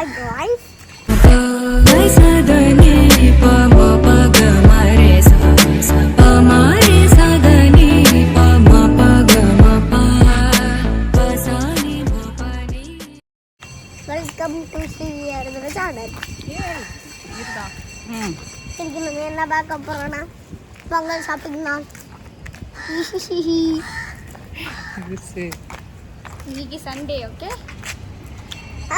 Hi guys. Welcome to Sri channel இன்னைக்கு நம்ம என்ன பார்க்க போறோம்னா பொங்கல் ஷாப்பிங் தான் இன்னைக்கு சண்டே ஓகே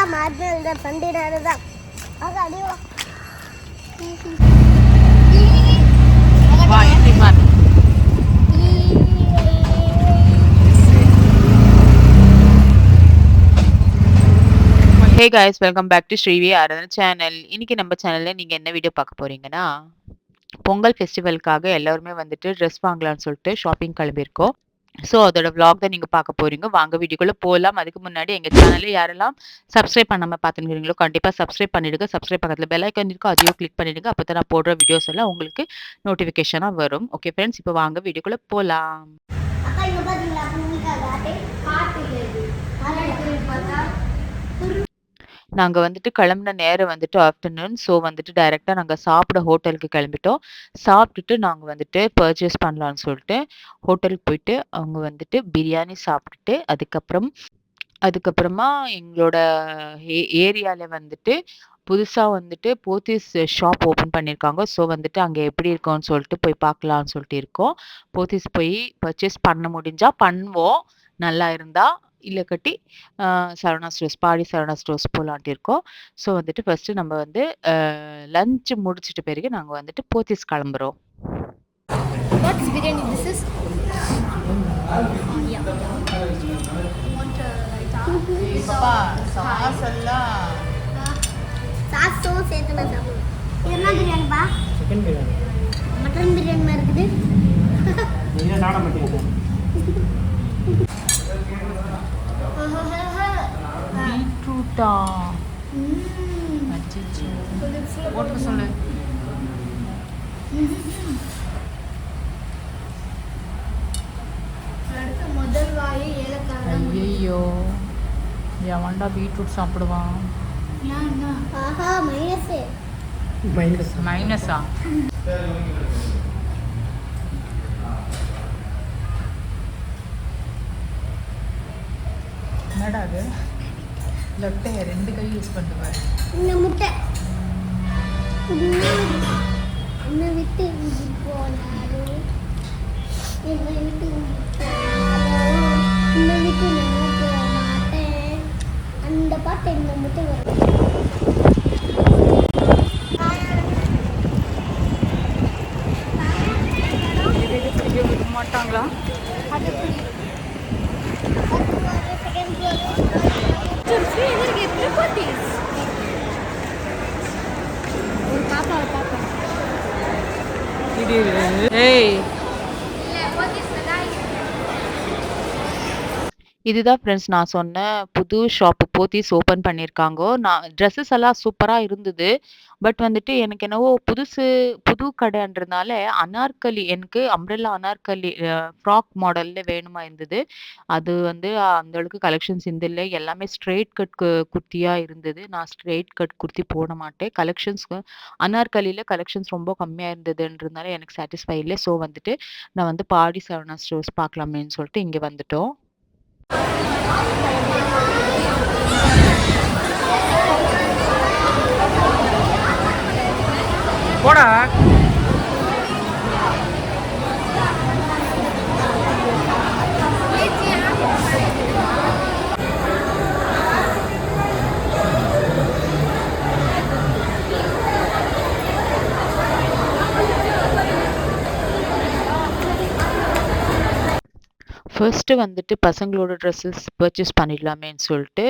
ஆமா அது இந்த சண்டே தான். அது அடிவா. Hey guys welcome back to Srivi Aradhana channel இன்னைக்கு நம்ம சேனலில் நீங்கள் என்ன வீடியோ பார்க்க போறீங்கன்னா பொங்கல் ஃபெஸ்டிவலுக்காக எல்லாருமே வந்துட்டு ட்ரெஸ் வாங்கலாம்னு சொல்லிட்டு ஷாப்பிங் கிளம்பியிருக்கோம். ஸோ அதோட vlog தான் நீங்கள் பார்க்க போகிறீங்க வாங்க வீடியோக்குள்ளே போகலாம் அதுக்கு முன்னாடி எங்கள் சேனலில் யாரெல்லாம் சப்ஸ்கிரைப் பண்ணாமல் பார்த்துருக்கீங்களோ கண்டிப்பாக சப்ஸ்கிரைப் பண்ணிவிடுங்க சப்ஸ்கிரைப் பக்கத்தில் பெல் ஐக்கன் இருக்கும் அதையும் கிளிக் பண்ணிடுங்க. அப்போ தான் நான் போடுற வீடியோஸ் எல்லாம் உங்களுக்கு நோட்டிஃபிகேஷனாக வரும். ஓகே ஃப்ரெண்ட்ஸ் இப்போ வாங்க வீடியோக்குள்ளே போகலாம் அக்கா இங்க பாத்தீங்களா பூமிக்கா காட்டு காட்டு இது அது பார்த்தா நாங்கள் வந்துட்டு கிளம்புன நேரம் வந்துட்டு ஆஃப்டர்நூன் ஸோ வந்துட்டு டைரெக்டாக நாங்கள் சாப்பிட ஹோட்டலுக்கு கிளம்பிட்டோம். சாப்பிட்டுட்டு நாங்கள் வந்துட்டு பர்ச்சேஸ் பண்ணலான்னு சொல்லிட்டு ஹோட்டலுக்கு போயிட்டு அவங்க வந்துட்டு பிரியாணி சாப்பிட்டுட்டு அதுக்கப்புறம் அதுக்கப்புறமா எங்களோட ஏ ஏரியாவில் வந்துட்டு புதுசாக வந்துட்டு போத்தீஸ் ஷாப் ஓப்பன் பண்ணியிருக்காங்க ஸோ வந்துட்டு அங்கே எப்படி இருக்கும்னு சொல்லிட்டு போய் பார்க்கலான்னு சொல்லிட்டு இருக்கோம். போத்தீஸ் போய் பர்ச்சேஸ் பண்ண முடிஞ்சால் பண்ணுவோம். நல்லா இருந்தால் இல்லை கட்டி சரவணா ஸ்டோர்ஸ் பாடி சரவணா ஸ்டோர்ஸ் போகலான்ட்டு இருக்கோம் ஸோ வந்துட்டு ஃபஸ்ட்டு நம்ம வந்து லஞ்ச் முடிச்சிட்ட பிறகு நாங்கள் வந்துட்டு போத்தீஸ் கிளம்புறோம். சேர்த்து நான் சாப்பிடுவேன் இது என்ன சிக்கன் பிரியாணி மட்டன் பிரியாணி மாதிரி இருக்குது. நீங்கள் சாப்பிட மாட்டீங்க பீட்ரூட்டா ஓட்டு சொல்லு முதல் வாய் ஏலக்காய் ஐயோ எவன்டா பீட்ரூட் சாப்பிடுவான் ஆஹா மைனஸு மைனஸ் மைனஸா என்னடா அது? லொட்டைய ரெண்டு கை யூஸ் பண்ணுவார் இந்த முட்டை. என்ன விட்டு. போனாரு போனாரோ விட்டு விட்டு நான் போக மாட்டேன். அந்த பாட்டு இந்த முட்டை வரும் மாட்டாங்களா அது புரியும். அது ஒரு second floor. ஒரு பாப்பா ஒரு இதுதான் ஃப்ரெண்ட்ஸ் நான் சொன்ன புது ஷாப்பு போத்தீஸ் ஓப்பன் பண்ணியிருக்காங்கோ நான் ட்ரெஸ்ஸஸ் எல்லாம் சூப்பராக இருந்தது. பட் வந்துட்டு எனக்கு என்னவோ புதுசு புது கடைன்றதுனால அனார்கலி எனக்கு அம்ரெல்லா அனார்கலி ஃப்ராக் மாடலில் வேணுமா இருந்தது. அது வந்து அந்த அளவுக்கு கலெக்ஷன்ஸ் இல்லை. எல்லாமே ஸ்ட்ரெயிட் கட் குர்த்தியாக இருந்தது. நான் ஸ்ட்ரெயிட் கட் குர்த்தி போட மாட்டேன். கலெக்ஷன்ஸ் அனார்கலியில் கலெக்ஷன்ஸ் ரொம்ப கம்மியாக இருந்ததுன்றதுனால எனக்கு சாட்டிஸ்ஃபை இல்லை. ஸோ வந்துட்டு நான் வந்து பாடி சரவணா ஸ்டோர்ஸ் பார்க்கலாமேன்னு சொல்லிட்டு இங்கே வந்துட்டோம். போடா. ஃபர்ஸ்ட்டு வந்துட்டு பசங்களோட ட்ரெஸ்ஸஸ் பர்ச்சேஸ் பண்ணிடலாமேன்னு சொல்லிட்டு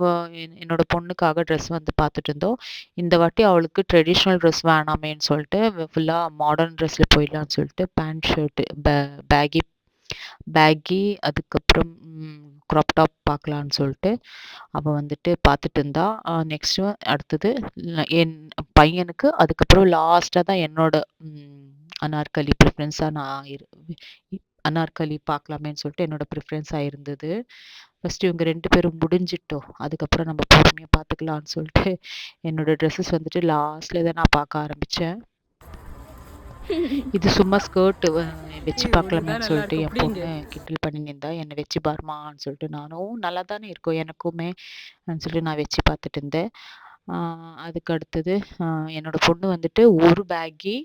வ- என்- என்னோட பொண்ணுக்காக ட்ரெஸ் வந்து பார்த்துட்டு இருந்தோம். இந்த வாட்டி அவளுக்கு ட்ரெடிஷ்னல் ட்ரெஸ் வேணாமேன்னு சொல்லிட்டு ஃபுல்லாக மாடர்ன் ட்ரெஸ்ஸில் போயிடலான்னு சொல்லிட்டு பேண்ட் ஷர்ட்டு பே பேகி பேக்கி அதுக்கப்புறம் க்ராப் டாப் பார்க்கலான்னு சொல்லிட்டு அவள் வந்துட்டு பார்த்துட்டு இருந்தா. நெக்ஸ்ட்டு அடுத்தது என் பையனுக்கு அதுக்கப்புறம் லாஸ்ட்டாக தான் என்னோட அனார்கலி ப்ரிஃபரன்ஸாக நான் அனார்கலி பார்க்கலாமேன்னு சொல்லிட்டு என்னோட ப்ரிஃபரன்ஸாக இருந்தது. ஃபஸ்ட்டு இவங்க ரெண்டு பேரும் முடிஞ்சிட்டோம். அதுக்கப்புறம் நம்ம பொறுமையாக பார்த்துக்கலான்னு சொல்லிட்டு என்னோட ட்ரெஸ்ஸஸ் வந்துட்டு லாஸ்ட்ல தான் நான் பார்க்க ஆரம்பித்தேன் இது சும்மா ஸ்கர்ட் வச்சு பார்க்கலாமேன்னு சொல்லிட்டு என் பொண்ணு கிண்டல் பண்ணியிருந்தா என்னை வச்சு பாருமான்னு சொல்லிட்டு நானும் நல்லா தானே இருக்கும் எனக்குமே சொல்லிட்டு நான் வச்சு பார்த்துட்டு இருந்தேன். அதுக்கு அடுத்தது ஆஹ் என்னோட பொண்ணு வந்துட்டு ஒரு பேக்கி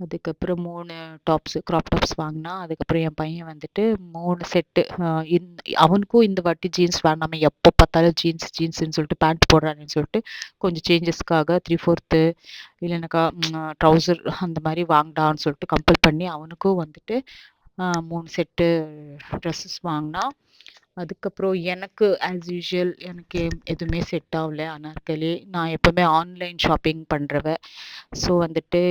அதுக்கப்புறம் மூணு டாப்ஸ் க்ராப் டாப்ஸ் வாங்கினா அதுக்கப்புறம் என் பையன் வந்துட்டு மூணு செட்டு இந் அவனுக்கும் இந்த வாட்டி ஜீன்ஸ் வேணாம. எப்போ பார்த்தாலும் ஜீன்ஸ் ஜீன்ஸுன்னு சொல்லிட்டு பேண்ட் போடுறானேன்னு சொல்லிட்டு கொஞ்சம் சேஞ்சஸ்க்காக த்ரீ ஃபோர்த்து இல்லைனாக்கா ட்ரௌசர் அந்த மாதிரி வாங்கடான்னு சொல்லிட்டு கம்பல் பண்ணி அவனுக்கும் வந்துட்டு மூணு செட்டு ட்ரெஸ்ஸஸ் வாங்கினா அதுக்கப்புறம் எனக்கு ஆஸ் யூஷுவல் எனக்கு எதுவுமே செட் ஆகல. அனார்கலி நான் எப்போவுமே ஆன்லைன் ஷாப்பிங் பண்ணுறவ ஸோ வந்துட்டு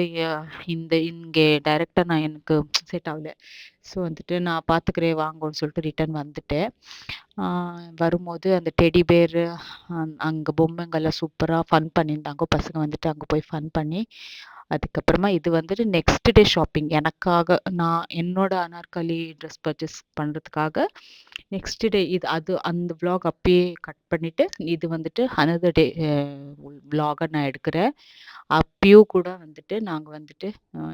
இந்த இங்கே டைரெக்டாக நான் எனக்கு செட் ஆகல. ஸோ வந்துட்டு நான் பார்த்துக்கிறேன் வாங்கன்னு சொல்லிட்டு ரிட்டர்ன் வந்துட்டேன். வரும்போது அந்த டெடி பேர் அங்கே பொம்மைங்கெல்லாம் சூப்பராக ஃபன் பண்ணியிருந்தாங்க. பசங்க வந்துட்டு அங்கே போய் ஃபன் பண்ணி அதுக்கப்புறமா இது வந்துட்டு நெக்ஸ்ட் டே ஷாப்பிங் எனக்காக நான் என்னோட அனார்கலி ட்ரெஸ் பர்ச்சேஸ் பண்ணுறதுக்காக நெக்ஸ்ட் டே இது அது அந்த விலாக் அப்பயே கட் பண்ணிவிட்டு இது வந்துட்டு அனதர் டே vlog நான் எடுக்கிறேன். அப்பயும் கூட வந்துட்டு நாங்கள் வந்துட்டு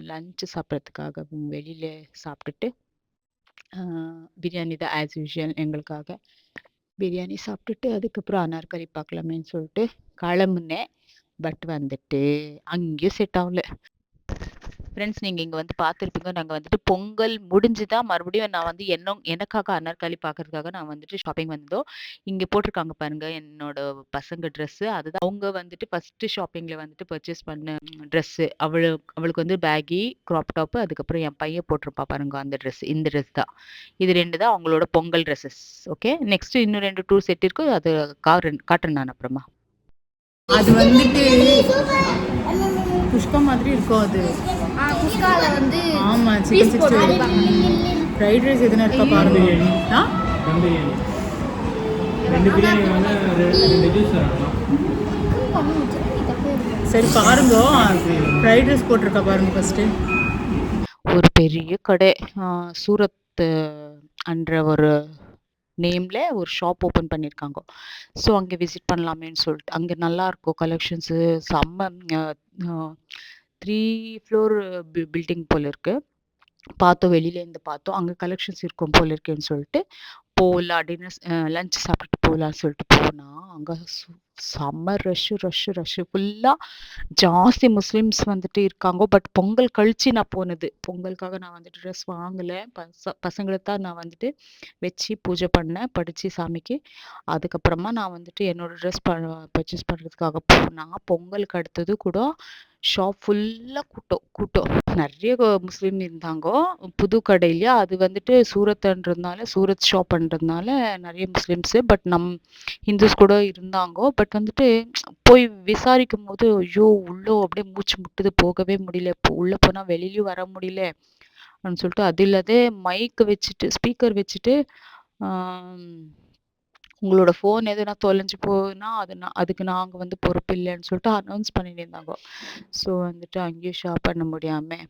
லஞ்சு சாப்பிட்றதுக்காக வெளியில் சாப்பிட்டுட்டு பிரியாணி தான் ஆஸ் யூஷுவல் எங்களுக்காக பிரியாணி சாப்பிட்டுட்டு அதுக்கப்புறம் அனார்கலி பார்க்கலாமேன்னு சொல்லிட்டு கிளம்புனேன். பட் வந்துட்டு அங்கேயும் செட் ஆகல. ஃப்ரெண்ட்ஸ் நீங்கள் இங்கே வந்து பார்த்துருப்பீங்க. நாங்கள் வந்துட்டு பொங்கல் முடிஞ்சு தான் மறுபடியும் நான் வந்து என்ன எனக்காக அனார்கலி பார்க்கறதுக்காக நான் வந்துட்டு ஷாப்பிங் வந்தோம் இங்கே போட்டிருக்காங்க பாருங்கள் என்னோட பசங்க ட்ரெஸ்ஸு அதுதான் அவங்க வந்துட்டு ஃபஸ்ட்டு ஷாப்பிங்கில் வந்துட்டு பர்ச்சேஸ் பண்ண ட்ரெஸ்ஸு அவளுக்கு அவளுக்கு வந்து பேகி க்ராப் டாப்பு அதுக்கப்புறம் என் பையன் போட்டிருப்பா பாருங்க அந்த ட்ரெஸ் இந்த ட்ரெஸ் தான். இது ரெண்டு தான் அவங்களோட பொங்கல் ட்ரெஸ்ஸஸ் ஓகே நெக்ஸ்ட்டு இன்னும் ரெண்டு டூ செட் இருக்கு. அது காட்டுறேன் காட்டுறேன் நான் அப்புறமா. அது வந்துட்டு புஷ்பா மாதிரி இருக்கும் அது. வந்து ஆமா chicken piece sixty fried rice எதுனா இருக்கா பாருங்க. ஆ? தம் பிரியாணி. ரெண்டு பிரியாணி வந்து ரெ- ரெண்டு ஜூஸ் வரணும் சரி பாருங்க. ஃப்ரைட் ரைஸ் போட்டிருக்கா பாருங்க ஃபர்ஸ்ட் ஒரு பெரிய கடை. சூரத் அன்ற ஒரு நேமில் ஒரு ஷாப் ஓப்பன் பண்ணியிருக்காங்க ஸோ அங்கே விசிட் பண்ணலாமேன்னு சொல்லிட்டு. அங்கே நல்லாயிருக்கும் கலெக்ஷன்ஸு செம்ம த்ரீ ஃப்ளோர் பில்டிங் போல் இருக்குது பார்த்தோம் வெளியிலேருந்து பார்த்தோம் அங்கே கலெக்ஷன்ஸ் இருக்கும் போல் இருக்கேன்னு சொல்லிட்டு போகலாம் டின்னர் லஞ்ச் சாப்பிட்டுட்டு போகலான்னு சொல்லிட்டு போனால் அங்கே செம்ம ரஷ்ஷு ரஷ்ஷு ரஷ்ஷு ஃபுல்லாக ஜாஸ்தி முஸ்லீம்ஸ் வந்துட்டு இருக்காங்க. பட் பொங்கல் கழிச்சு நான் போனது. பொங்கலுக்காக நான் வந்துட்டு ட்ரெஸ் வாங்கலை. பச பசங்களை தான் நான் வந்துட்டு வச்சு பூஜை பண்ணேன் படித்து சாமிக்கு. அதுக்கப்புறமா நான் வந்துட்டு என்னோடய ட்ரெஸ் ப பர்ச்சேஸ் பண்ணுறதுக்காக போனால் பொங்கலுக்கு அடுத்தது கூட ஷாப் ஃபுல்லாக கூட்டம் கூட்டம். நிறைய முஸ்லீம் இருந்தாங்க. புது கடையிலையா அது வந்துட்டு சூரத்ன்றதுனால சூரத் ஷாப்ன்றதுனால நிறைய முஸ்லீம்ஸு. பட் நம் ஹிந்துஸ் கூட இருந்தாங்க. பட் வந்துட்டு போய் விசாரிக்கும் போது ஐயோ உள்ளே அப்படியே மூச்சு முட்டுது போகவே முடியல. இப்போ உள்ளே போனால் வெளியிலயும் வர முடியல. அப்படின்னு சொல்லிட்டு அது இல்லாத மைக் வச்சுட்டு ஸ்பீக்கர் வச்சுட்டு உங்களோட ஃபோன் எதுனா தொலைஞ்சு போனா அது நான் அதுக்கு நாங்கள் வந்து பொறுப்பு இல்லைன்னு சொல்லிட்டு அனௌன்ஸ் பண்ணியிருந்தாங்க. ஸோ வந்துட்டு அங்கேயும் ஷாப் பண்ண முடியாமல்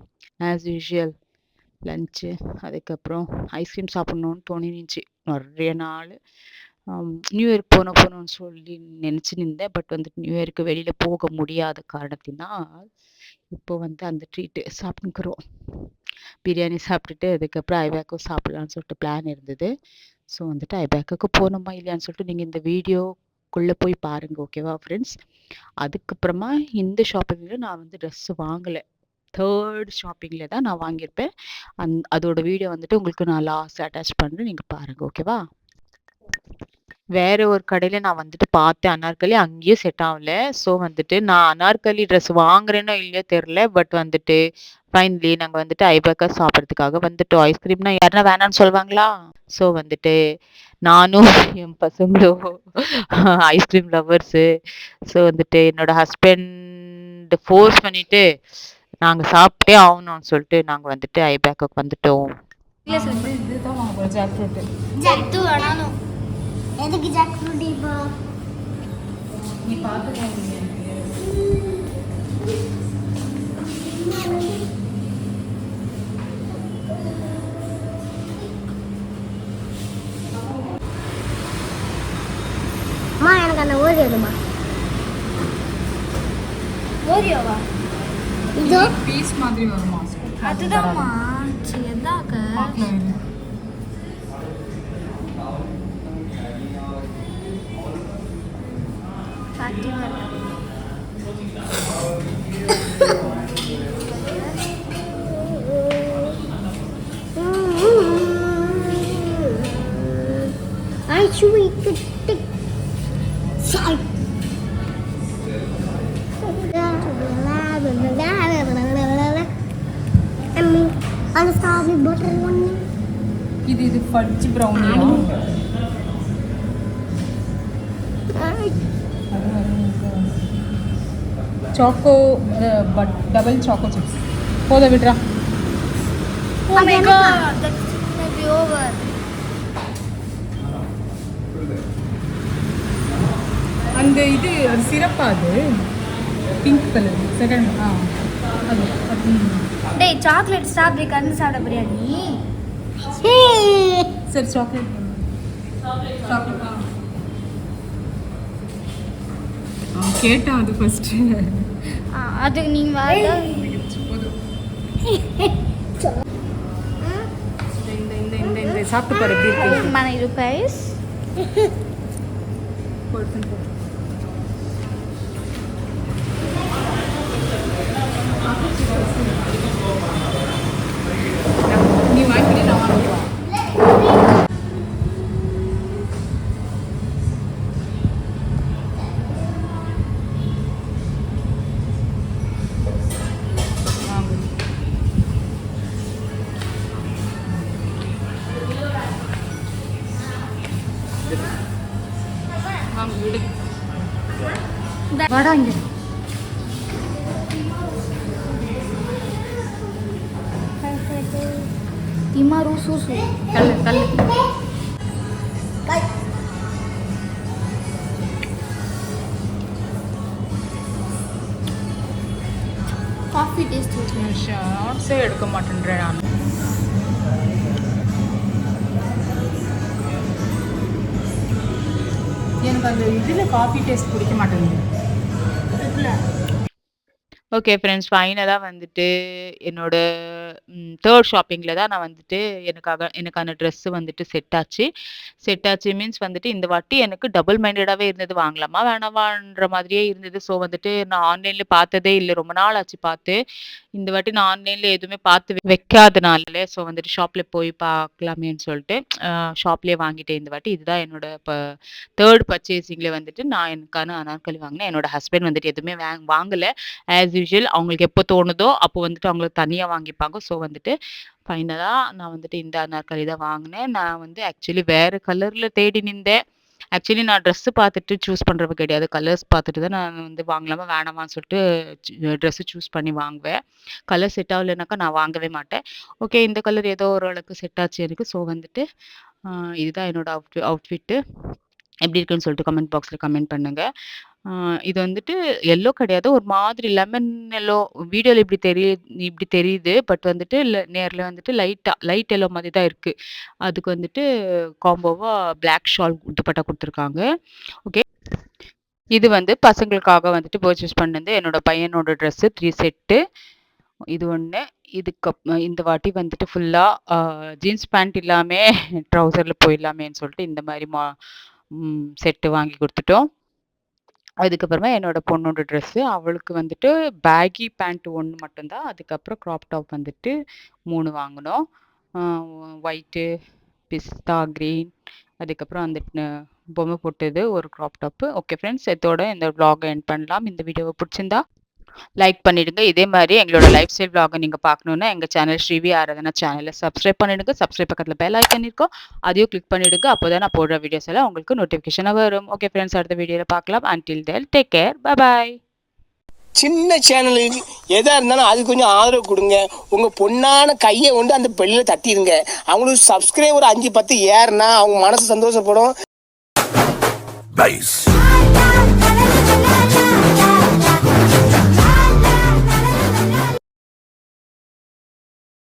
ஆஸ் யூஷுவல் லஞ்சு அதுக்கப்புறம் ஐஸ்கிரீம் சாப்பிட்ணுன்னு தோணிருந்துச்சு. நிறைய நாள். நியூ இயர்க்கு போன போகணும்னு சொல்லி நினச்சி நின்றேன். பட் வந்துட்டு நியூ இயர்க்கு வெளியில் போக முடியாத காரணத்தினால் இப்போ வந்து அந்த ட்ரீட்டு சாப்பிட்டுக்கிறோம். பிரியாணி சாப்பிட்டுட்டு அதுக்கப்புறம் ஐபேக்கும் சாப்பிட்லான்னு சொல்லிட்டு பிளான் இருந்தது. ஸோ வந்துட்டு ஐபேக்குக்கு போகணுமா இல்லையான்னு சொல்லிட்டு நீங்கள் இந்த வீடியோக்குள்ளே போய் பாருங்கள் ஓகேவா ஃப்ரெண்ட்ஸ் அதுக்கப்புறமா இந்த ஷாப்பிங்கில் நான் வந்து ட்ரெஸ்ஸு வாங்கலை. தேர்ட் ஷாப்பிங்கில் தான் நான் வாங்கியிருப்பேன். அந் அதோட வீடியோ வந்துட்டு உங்களுக்கு நான் லாஸ்ட் அட்டாச் பண்ணுறேன் நீங்கள் பாருங்கள் ஓகேவா வேற ஒரு கடையில நான் வந்துட்டு பார்த்தேன் அனார்கலி அங்கேயும் செட் ஆகல. ஸோ வந்துட்டு நான் அனார்கலி ட்ரெஸ் வாங்குறேனோ இல்லையோ தெரில பட் வந்துட்டு ஃபைனலி நாங்கள் வந்துட்டு ஐபேக்கா சாப்பிட்றதுக்காக வந்துட்டோம். ஐஸ்கிரீம்னா யாருன்னா வேணாம்னு சொல்லுவாங்களா? ஸோ வந்துட்டு நானும் என் பசங்களும் ஐஸ்கிரீம் லவ்வர்ஸு ஸோ வந்துட்டு என்னோட ஹஸ்பண்ட் ஃபோர்ஸ் பண்ணிட்டு நாங்கள் சாப்பிட்டே ஆகணும்னு சொல்லிட்டு நாங்கள் வந்துட்டு ஐபேக்குக்கு வந்துட்டோம். எதுக்கு ஜாக் ஃப்ரூட் இப்போ. நீ பாத்துக்கோ அம்மா எனக்கு. அந்த ஓரியோ வேணுமா ஓரியோவா இது. பீஸ் மாதிரி வருமா? அதுதான்மா. சரி எதாக்க ஃபேக்டிவாக இருக்கு I sweet to tick. Sorry. அந்த ஸ்ட்ராபெரி பட்டர் ஒன்று இது இது fudge ப்ரௌனியா choco but double choco chips போத விட்றா Oh. அந்த இது அது சிறப்பா அது. பிங்க் கலர் செகண்ட் ஆ. அது. டேய் சாக்லேட் ஸ்ட்ராபெரி கலந்து சாப்பிட போறியா நீ சரி சாக்லேட் சாக்லேட் ஆ கேட்டேன் அது ஃபர்ஸ்ட் அது நீங்க வாடா. இந்த இந்த இந்த சாப்பிட்டு பாரு எப்படி இருக்கு. போட்டு திமாரு சூசு கல்லு கல்லு காஃபி டேஸ்ட் ஷார்ட்ஸே எடுக்க மாட்டேன்றேன் நான் எனக்கு அந்த இதில் காஃபி டேஸ்ட் பிடிக்க மாட்டேங்குது. ஓகே ஃப்ரெண்ட்ஸ் ஃபைனலாக வந்துட்டு என்னோட தேர்ட் ஷாப்பிங்கில் தான் நான் வந்துட்டு எனக்காக எனக்கான ட்ரெஸ்ஸு வந்துட்டு செட் ஆச்சு. செட் ஆச்சு மீன்ஸ் வந்துட்டு இந்த வாட்டி எனக்கு டபுள் மைண்டடாகவே இருந்தது. வாங்கலாமா வேணாமான்ற மாதிரியே இருந்தது. ஸோ வந்துட்டு நான் ஆன்லைனில் பார்த்ததே இல்லை. ரொம்ப நாள் ஆச்சு பார்த்து. இந்த வாட்டி நான் ஆன்லைனில் எதுவுமே பார்த்து வைக்காதனால ஸோ வந்துட்டு ஷாப்பில் போய் பார்க்கலாமேன்னு சொல்லிட்டு ஷாப்லேயே வாங்கிட்டேன் இந்த வாட்டி. இதுதான் என்னோட இப்போ தேர்ட் பர்ச்சேசிங்கில் வந்துட்டு நான் எனக்கான அனார்கலி வாங்கினேன். என்னோட ஹஸ்பண்ட் வந்துட்டு எதுவுமே வாங் வாங்கலை. ஆஸ் யூஷுவல் அவங்களுக்கு எப்போ தோணுதோ அப்போ வந்துட்டு அவங்களுக்கு தனியாக வாங்கிப்பாங்க. ஸோ வந்துட்டு ஃபைனலாக நான் வந்துட்டு இந்த அனார்கலி தான் வாங்கினேன். நான் வந்து ஆக்சுவலி வேறு கலரில் தேடி நின்றேன். ஆக்சுவலி நான் ட்ரெஸ்ஸு பார்த்துட்டு சூஸ் பண்ணுறவ கிடையாது. கலர்ஸ் பார்த்துட்டு தான் நான் வந்து வாங்கலாமா வேணாமான்னு சொல்லிட்டு ட்ரெஸ்ஸு சூஸ் பண்ணி வாங்குவேன். கலர் செட் ஆகலைனாக்கா நான் வாங்கவே மாட்டேன். ஓகே இந்த கலர் ஏதோ ஓரளவுக்கு செட் ஆச்சு எனக்கு. ஸோ வந்துட்டு இதுதான் என்னோடய அவுட் அவுட்ஃபிட்டு எப்படி இருக்குன்னு சொல்லிட்டு கமெண்ட் பாக்ஸில் கமெண்ட் பண்ணுங்கள் இது வந்துட்டு எல்லோ கிடையாது. ஒரு மாதிரி லெமன் எல்லோ வீடியோவில் இப்படி தெரிய இப்படி தெரியுது. பட் வந்துட்டு நேரில் வந்துட்டு லைட்டாக லைட் எல்லோ மாதிரி தான் இருக்குது அதுக்கு வந்துட்டு காம்போவாக பிளாக் ஷால் துப்பட்டா கொடுத்துருக்காங்க. ஓகே. இது வந்து பசங்களுக்காக வந்துட்டு பர்ச்சேஸ் பண்ணது என்னோட பையனோட ட்ரெஸ்ஸு த்ரீ செட்டு இது ஒன்று இதுக்கு இந்த வாட்டி வந்துட்டு ஃபுல்லாக ஜீன்ஸ் பேண்ட் இல்லாமல் ட்ரௌசரில் போயிடலாமேன்னு சொல்லிட்டு இந்த மாதிரி மா செட்டு வாங்கி கொடுத்துட்டோம். அதுக்கப்புறமா என்னோட பொண்ணோட ட்ரெஸ்ஸு அவளுக்கு வந்துட்டு பேகி பேண்ட் ஒன்று மட்டும்தான். அதுக்கப்புறம் க்ராப் டாப் வந்துட்டு மூணு வாங்கினோம். ஒயிட்டு பிஸ்தா க்ரீன் அதுக்கப்புறம் அந்த பொம்மை போட்டது ஒரு க்ராப் டாப்பு ஓகே ஃப்ரெண்ட்ஸ் இதோட இந்த வ்ளாகை என் பண்ணலாம். இந்த வீடியோவை பிடிச்சிருந்தா லைக் பண்ணிடுங்க. இதே மாதிரி எங்களோட லைஃப் ஸ்டைல் vlog-அ நீங்கள் பார்க்கணுன்னா எங்கள் சேனல் ஸ்ரீவி ஆராதனா சேனலை சப்ஸ்கிரைப் பண்ணிடுங்க. சப்ஸ்கிரைப் பக்கத்தில் பெல் ஐக்கன் இருக்கும். அதையும் கிளிக் பண்ணிடுங்க. அப்போ தான் நான் போடுற வீடியோஸ் எல்லாம் உங்களுக்கு நோட்டிஃபிகேஷனாக வரும். ஓகே ஃப்ரெண்ட்ஸ் அடுத்த வீடியோவில் பார்க்கலாம். Until then take care bye சின்ன சேனலுக்கு எதா இருந்தாலும் அது கொஞ்சம் ஆதரவு கொடுங்க. உங்க பொண்ணான கையை கொண்டு அந்த பெல்லில தட்டிடுங்க. அவங்களுக்கு சப்ஸ்கிரைபர் அஞ்சு பத்து ஏறுனா அவங்க மனசு சந்தோஷப்படும். Base.